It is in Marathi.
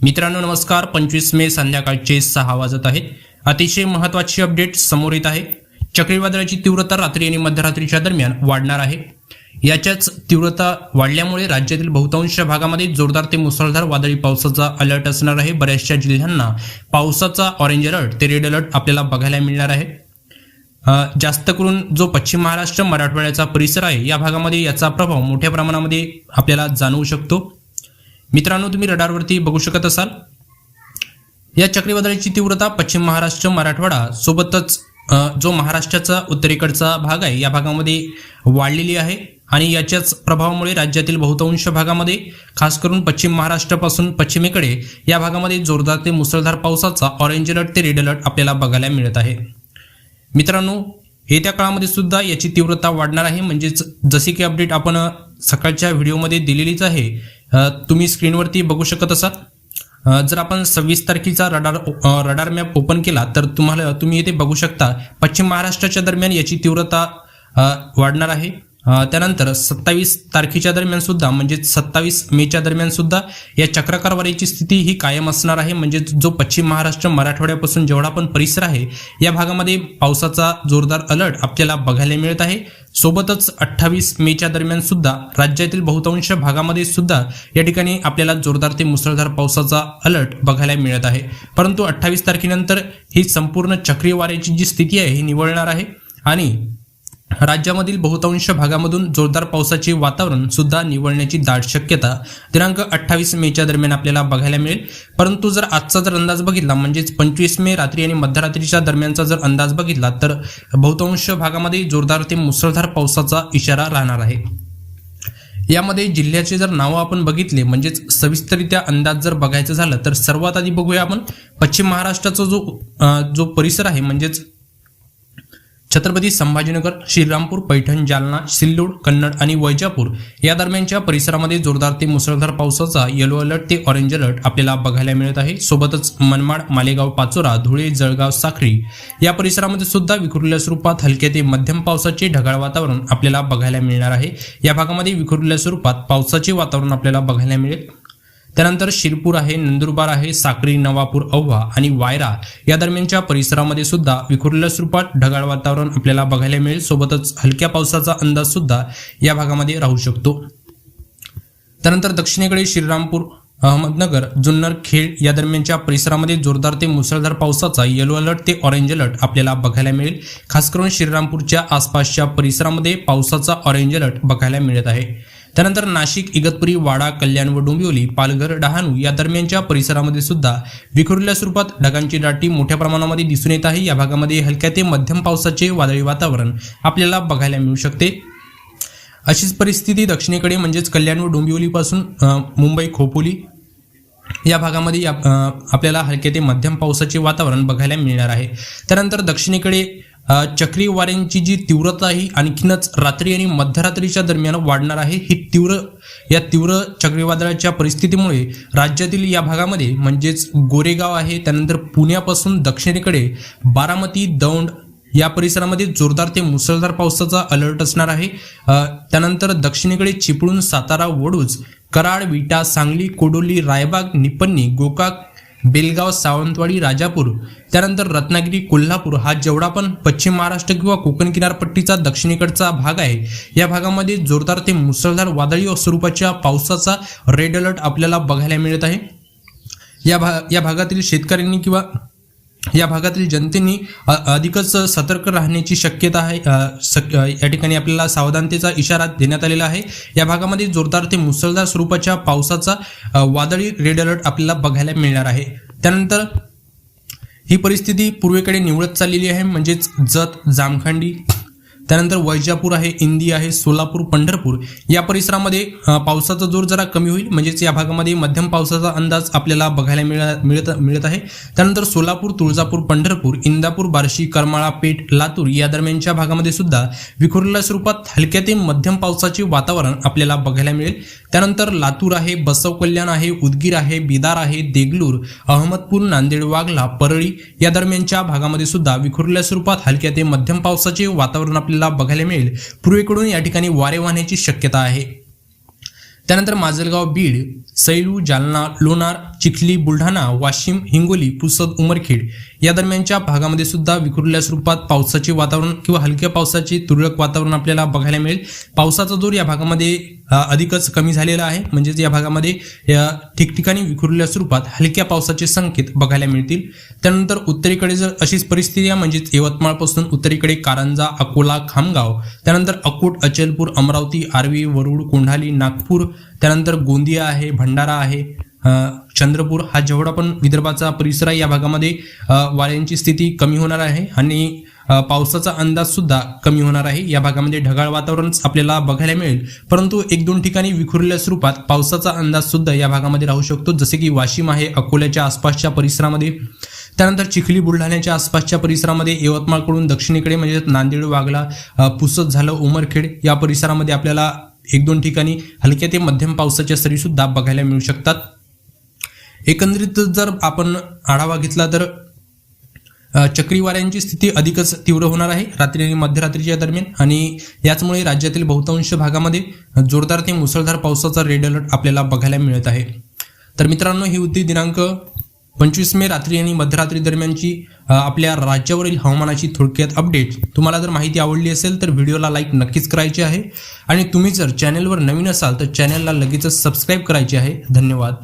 मित्रांनो नमस्कार. पंचवीस मे संध्याकाळचे सहा वाजत आहेत अतिशय महत्वाची अपडेट समोर येत आहे. चक्रीवादळाची तीव्रता रात्री आणि मध्यरात्रीच्या दरम्यान वाढणार आहे. याच्याच तीव्रता वाढल्यामुळे राज्यातील बहुतांश भागामध्ये जोरदार ते मुसळधार वादळी पावसाचा अलर्ट असणार आहे. बऱ्याचशा जिल्ह्यांना पावसाचा ऑरेंज अलर्ट ते रेड अलर्ट आपल्याला बघायला मिळणार आहे. जास्त करून जो पश्चिम महाराष्ट्र मराठवाड्याचा परिसर आहे या भागामध्ये याचा प्रभाव मोठ्या प्रमाणामध्ये आपल्याला जाणवू शकतो. मित्रांनो तुम्ही रडारवरती बघू शकत असाल. या चक्रीवादळाची तीव्रता पश्चिम महाराष्ट्र मराठवाडा सोबतच जो महाराष्ट्राचा उत्तरेकडचा भाग आहे या भागामध्ये वाढलेली आहे. आणि याच्याच प्रभावामुळे राज्यातील बहुतांश भागामध्ये खास करून पश्चिम महाराष्ट्रापासून पश्चिमेकडे या भागामध्ये जोरदार ते मुसळधार पावसाचा ऑरेंज अलर्ट ते रेड अलर्ट आपल्याला बघायला मिळत आहे. मित्रांनो येत्या काळामध्ये सुद्धा याची तीव्रता वाढणार आहे. म्हणजेच जसे की अपडेट आपण सकाळच्या व्हिडिओमध्ये दिलेलीच आहे तुम्ही स्क्रीनवरती बघू शकत असाल. जर आपण सव्वीस तारखेचा रडार रडार मॅप ओपन केला तर तुम्हाला तुम्ही इथे बघू शकता पश्चिम महाराष्ट्राच्या दरम्यान याची तीव्रता वाढणार आहे. त्यानंतर सत्तावीस तारखेच्या दरम्यान सुद्धा म्हणजे सत्तावीस मेच्या दरम्यान सुद्धा या चक्रकारवारीची स्थिती ही कायम असणार आहे. म्हणजे जो पश्चिम महाराष्ट्र मराठवाड्यापासून जेवढा पण परिसर आहे या भागामध्ये पावसाचा जोरदार अलर्ट आपल्याला बघायला मिळत आहे. सोबतच अठ्ठावीस मेच्या दरम्यान सुद्धा राज्यातील बहुतांश भागामध्ये सुद्धा या ठिकाणी आपल्याला जोरदार ते मुसळधार पावसाचा अलर्ट बघायला मिळत आहे. परंतु अठ्ठावीस तारखेनंतर ही संपूर्ण चक्रीय वाऱ्याची जी स्थिती आहे ही निवळणार आहे. आणि राज्यामधील बहुतांश भागामधून जोरदार पावसाचे वातावरण सुद्धा निवळण्याची दाट शक्यता दिनांक अठ्ठावीस मेच्या दरम्यान आपल्याला बघायला मिळेल. परंतु जर आजचा जर अंदाज बघितला म्हणजेच पंचवीस मे रात्री आणि मध्यरात्रीच्या दरम्यानचा जर अंदाज बघितला तर बहुतांश भागामध्ये जोरदार ते मुसळधार पावसाचा इशारा राहणार आहे. यामध्ये जिल्ह्याचे जर नावं आपण बघितले म्हणजेच सविस्तरित्या अंदाज जर बघायचं झालं तर सर्वात आधी बघूया आपण पश्चिम महाराष्ट्राचा जो जो परिसर आहे म्हणजेच छत्रपती संभाजीनगर श्रीरामपूर पैठण जालना सिल्लोड कन्नड आणि वैजापूर या दरम्यानच्या परिसरामध्ये जोरदार ते मुसळधार पावसाचा येलो अलर्ट ते ऑरेंज अलर्ट आपल्याला बघायला मिळत आहे. सोबतच मनमाड मालेगाव पाचोरा धुळे जळगाव साखरी या परिसरामध्ये सुद्धा विखुरलेल्या स्वरूपात हलके ते मध्यम पावसाचे ढगाळ वातावरण आपल्याला बघायला मिळणार आहे. या भागामध्ये विखुरलेल्या स्वरूपात पावसाचे वातावरण आपल्याला बघायला मिळेल. त्यानंतर शिरपूर आहे नंदुरबार आहे साक्री नवापूर औवा आणि वायरा या दरम्यानच्या परिसरामध्ये सुद्धा विखुरलेल्या स्वरूपात ढगाळ वातावरण आपल्याला बघायला मिळेल. सोबतच हलक्या पावसाचा अंदाज सुद्धा या भागामध्ये राहू शकतो. त्यानंतर दक्षिणेकडे श्रीरामपूर अहमदनगर जुन्नर खेड या दरम्यानच्या परिसरामध्ये जोरदार ते मुसळधार पावसाचा येलो अलर्ट ते ऑरेंज अलर्ट आपल्याला बघायला मिळेल. खास करून श्रीरामपूरच्या आसपासच्या परिसरामध्ये पावसाचा ऑरेंज अलर्ट बघायला मिळत आहे. त्यानंतर नाशिक इगतपुरी वाडा कल्याण व डोंबिवली पालघर डहाणू या दरम्यानच्या परिसरामध्ये सुद्धा विखुरलेल्या स्वरूपात ढगांची दाटी मोठ्या प्रमाणामध्ये दिसून येत आहे. या भागामध्ये हलक्या ते मध्यम पावसाचे वादळी वातावरण आपल्याला बघायला मिळू शकते. अशीच परिस्थिती दक्षिणेकडे म्हणजेच कल्याण व डोंबिवलीपासून मुंबई खोपोली या भागामध्ये आपल्याला हलके ते मध्यम पावसाचे वातावरण बघायला मिळणार आहे. त्यानंतर दक्षिणेकडे चक्रीवाऱ्यांची चक्री वाऱ्यांची जी तीव्रता ही आणखीनच रात्री आणि मध्यरात्रीच्या दरम्यान वाढणार आहे ही तीव्र या तीव्र चक्रीवादळाच्या परिस्थितीमुळे राज्यातील या भागामध्ये म्हणजेच गोरेगाव आहे त्यानंतर पुण्यापासून दक्षिणेकडे बारामती दौंड या परिसरामध्ये जोरदार ते मुसळधार पावसाचा अलर्ट असणार आहे. त्यानंतर दक्षिणेकडे चिपळूण सातारा वडूज कराड विटा सांगली कोडोली रायबाग निपन्नी गोकाक बेलगाव सावंतवाडी राजापूर त्यानंतर रत्नागिरी कोल्हापूर हा जेवढा पण पश्चिम महाराष्ट्र किंवा कोकण किनारपट्टीचा दक्षिणेकडचा भाग आहे या भागामध्ये जोरदार ते मुसळधार वादळी स्वरूपाच्या पावसाचा रेड अलर्ट आपल्याला बघायला मिळत आहे. या भा या भागातील शेतकऱ्यांनी किंवा या भागातील जनतेने अधिकच सतर्क राहण्याची शक्यता आहे. या ठिकाणी आपल्याला सावधानतेचा इशारा देण्यात आलेला आहे. या भागामध्ये जोरदार ते मुसळधार स्वरूपाच्या पावसाचा वादळी रेड अलर्ट आपल्याला बघायला मिळणार आहे. त्यानंतर ही परिस्थिती पूर्वेकडे निवडत चाललेली आहे. म्हणजेच जत जामखंडी त्यानंतर वैजापूर आहे इंदी आहे सोलापूर पंढरपूर. या परिसरामध्ये पावसाचा जोर जरा कमी होईल. म्हणजेच या भागामध्ये मध्यम पावसाचा अंदाज आपल्याला बघायला मिळा मिळत मिळत आहे. त्यानंतर सोलापूर तुळजापूर पंढरपूर इंदापूर बार्शी करमाळा पेठ लातूर या दरम्यानच्या भागामध्ये सुद्धा विखुरलेल्या स्वरूपात हलक्या ते मध्यम पावसाचे वातावरण आपल्याला बघायला मिळेल. त्यानंतर लातूर आहे बसव कल्याण आहे उदगीर आहे बिदार आहे देगलूर अहमदपूर नांदेड वाघला परळी या दरम्यानच्या भागामध्ये सुद्धा विखुरलेल्या स्वरूपात हलक्या ते मध्यम पावसाचे वातावरण आपल्याला बघायला मिळेल. पूर्वेकडून या ठिकाणी वारे वाहण्याची शक्यता आहे. त्यानंतर माजलगाव बीड सैलू जालना लोणार चिखली बुलढाणा वाशिम हिंगोली पुसद उमरखेड या दरम्यानच्या भागामध्ये सुद्धा विखुरलेल्या स्वरूपात पावसाचे वातावरण किंवा हलक्या पावसाचे तुरळक वातावरण आपल्याला बघायला मिळेल. पावसाचा जोर या भागामध्ये अधिकच कमी झालेला आहे. म्हणजेच या भागामध्ये या ठिकठिकाणी विखुरल्या स्वरूपात हलक्या पावसाचे संकेत बघायला मिळतील. त्यानंतर उत्तरेकडे जर अशीच परिस्थिती आहे म्हणजेच यवतमाळपासून उत्तरेकडे कारंजा अकोला खामगाव त्यानंतर अकोट अचलपूर अमरावती आर्वी वरुड कोंढाली नागपूर त्यानंतर गोंदिया आहे भंडारा आहे चंद्रपूर हा जेवढा पण विदर्भाचा परिसर आहे या भागामध्ये वाऱ्यांची स्थिती कमी होणार आहे आणि पावसाचा अंदाज सुद्धा कमी होणार आहे. या भागामध्ये ढगाळ वातावरण आपल्याला बघायला मिळेल. परंतु एक दोन ठिकाणी विखुरलेल्या स्वरूपात पावसाचा अंदाज सुद्धा या भागामध्ये राहू शकतो. जसे की वाशिम आहे अकोल्याच्या आसपासच्या परिसरामध्ये. त्यानंतर चिखली बुलढाण्याच्या आसपासच्या परिसरामध्ये यवतमाळकडून दक्षिणेकडे म्हणजे नांदेड वागला पुसत झालं उमरखेड या परिसरामध्ये आपल्याला एक दोन ठिकाणी हलक्या ते मध्यम पावसाच्या सरी सुद्धा बघायला मिळू शकतात. एकंदरीत जर आपण आढावा घेतला तर चक्रीवाऱ्यांची स्थिती अधिकच तीव्र होणार आहे रात्री आणि मध्यरात्रीच्या दरम्यान. आणि याचमुळे राज्यातील बहुतांश भागामध्ये जोरदार ते मुसळधार पावसाचा रेड अलर्ट आपल्याला बघायला मिळत आहे. तर मित्रांनो ही होती दिनांक पंचवीस मे रात्री आणि मध्यरात्री दरम्यानची आपल्या राज्यावरील हवामानाची थोडक्यात अपडेट तुम्हाला जर माहिती आवडली असेल तर व्हिडिओला लाईक नक्कीच करायची आहे. आणि तुम्ही जर चॅनलवर नवीन असाल तर चॅनेलला लगेचच सबस्क्राईब करायचे आहे. धन्यवाद.